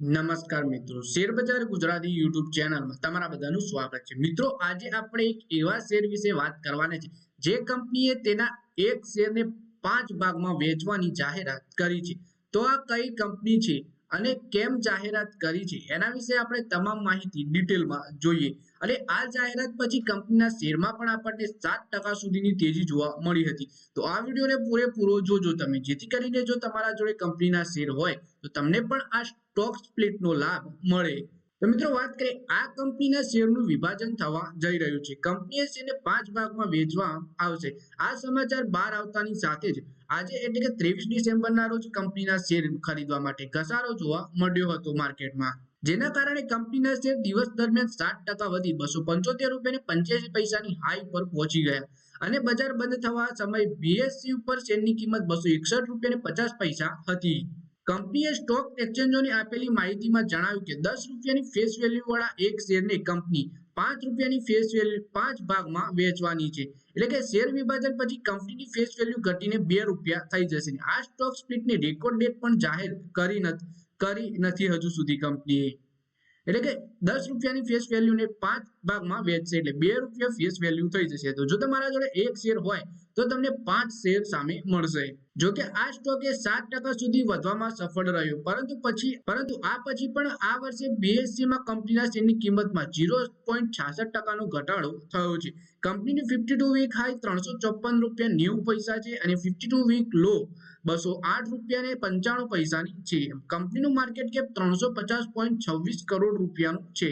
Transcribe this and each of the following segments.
નમસ્કાર મિત્રો. શેર બજાર ગુજરાતી યુટ્યુબ ચેનલમાં તમારા બધાનું સ્વાગત છે. મિત્રો, આજે આપણે એક એવા શેર વિશે વાત કરવાના છે, જે કંપનીએ તેના એક શેરને પાંચ ભાગમાં વેચવાની જાહેરાત કરી છે. તો આ કઈ કંપની છે? અને કેમ જાહેરાત કરી છે? એના વિશે આપણે તમામ માહિતી ડિટેલમાં જોઈએ. અને આ જાહેરાત પછી કંપનીના શેરમાં પણ આપણને સાત ટકા સુધીની તેજી જોવા મળી હતી. તો આ વિડીયોને પૂરેપૂરો જોજો તમે. જેથી કરીને જો તમારા જોડે કંપનીના શેર હોય, તો તમને પણ આ સ્ટોક સ્પ્લિટનો લાભ મળે. તો મિત્રો વાત કરીએ આ કંપનીના શેરનું વિભાજન થવા જઈ રહ્યું છે. કંપનીએ શેરને પાંચ ભાગમાં વેચવા આવશે. આ સમાચાર બહાર આવતાની સાથે જ આજે એટલે કે ત્રેવીસ ડિસેમ્બરના રોજ કંપનીના શેર ખરીદવા માટે ઘસારો જોવા મળ્યો હતો માર્કેટમાં જેના કારણે કંપનીના શેર દિવસ દરમિયાન સાત ટકા વધી બસો પંચોતેર રૂપિયા પંચ્યાસી પૈસાની હાઈ પર પહોંચી ગયા. અને બજાર બંધ થવા સમયે બીએસસી ઉપર શેરની કિંમત બસો એકસઠ રૂપિયા પચાસ પૈસા હતી. કંપનીએ સ્ટોક એક્સચેન્જોને આપેલી માહિતીમાં જણાવ્યું કે દસ રૂપિયાની ફેસ વેલ્યુ વાળા એક શેરને કંપની પાંચ રૂપિયાની ફેસ વેલ્યુ પાંચ ભાગમાં વેચવાની છે. એટલે કે શેર વિભાજન પછી કંપનીની ફેસ વેલ્યુ ઘટીને બે રૂપિયા થઈ જશે. આ સ્ટોક સ્પ્લિટની રેકોર્ડ ડેટ પણ જાહેર કરી નથી કરી નથી હજુ સુધી કંપનીએ. એટલે કે દસ રૂપિયાની ફેસ વેલ્યુને પાંચ ભાગમાં વેચશે. એટલે બે રૂપિયા ફેસ વેલ્યુ થઈ જશે. તો જો તમારા જોડે એક શેર હોય, તો તમને પાંચ શેર સામે મળશે. જો કે આ સ્ટોકે સાત ટકા સુધી વધવામાં સફળ રહ્યો. પરંતુ પછી, પરંતુ આ પછી પણ આ વર્ષે બીએસસી માં કંપનીના શેરની કિંમતમાં ઝીરો પોઈન્ટ છાસઠ ટકાનો ઘટાડો થયો છે. કંપનીની ફિફ્ટી ટુ વીક હાઈ ત્રણસો ચોપન રૂપિયા નેવું પૈસા છે અને ફિફ્ટી ટુ વીક લો બસો આઠ રૂપિયા ને પંચાણું પૈસાની છે. કંપનીનું માર્કેટ કેપ ત્રણસો પચાસ પોઈન્ટ છવ્વીસ કરોડ રૂપિયાનું છે.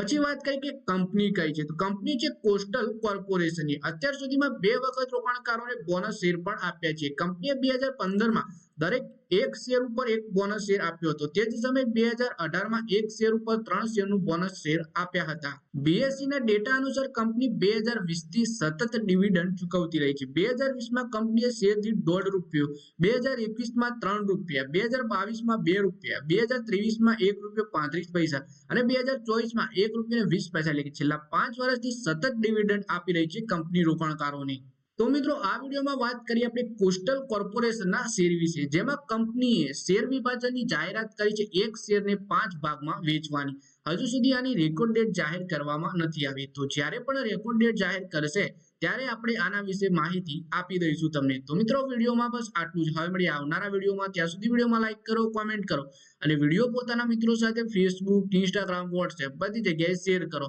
પછી વાત કરી કે કંપની કઈ છે? તો કંપની છે કોસ્ટલ કોર્પોરેશનની. અત્યાર સુધીમાં બે વખત રોકાણકારોને બોનસ શેર પણ આપ્યા છે. કંપનીએ બે હજાર પંદરમાં દરેક એક શેર ઉપર એક બોનસ શેર આપ્યો હતો. તે જ સમયે બે હજાર અઢારમાં એક શેર ઉપર ત્રણ શેરનું બોનસ શેર આપ્યા હતા. બીએસસી ના ડેટા અનુસાર કંપની બે હજાર વીસથી સતત ડિવિડન્ડ ચૂકવતી રહી છે. બે હજાર વીસમાં કંપનીએ શેર દીઠ દોઢ રૂપિયો, બે હજાર એકવીસમાં ત્રણ રૂપિયા, બે હજાર બાવીસમાં બે રૂપિયા, બે હજાર ત્રેવીસમાં એક રૂપિયો પાંત્રીસ પૈસા અને બે હજાર ચોવીસમાં એક રૂપિયા વીસ પૈસા લેખી છેલ્લા પાંચ વર્ષથી સતત ડિવિડન્ડ આપી રહી છે કંપની રોકાણકારોને. તો મિત્રો આ વિડીયોમાં વાત કરીએ આપણે કોસ્ટલ કોર્પોરેશનના શેર વિશે. જેમાં કંપનીએ શેર વિભાજનની જાહેરાત કરી છે. એક શેરને પાંચ ભાગમાં વેચવાની. હજુ સુધી આની રેકોર્ડ ડેટ જાહેર કરવામાં નથી આવી. તો જ્યારે પણ રેકોર્ડ ડેટ જાહેર કરશે, ત્યારે આપણે આના વિશે માહિતી આપી દઈશું તમને. તો મિત્રો, વિડીયોમાં બસ આટલું જ. હવે મળીએ આવનારા વિડીયોમાં. ત્યાં સુધી વિડીયોમાં લાઈક કરો કોમેન્ટ કરો. અને વીડિયો પોતાના મિત્રો સાથે ફેસબુક ઇન્સ્ટાગ્રામ વોટ્સએપ બધી જગ્યાએ શેર કરો.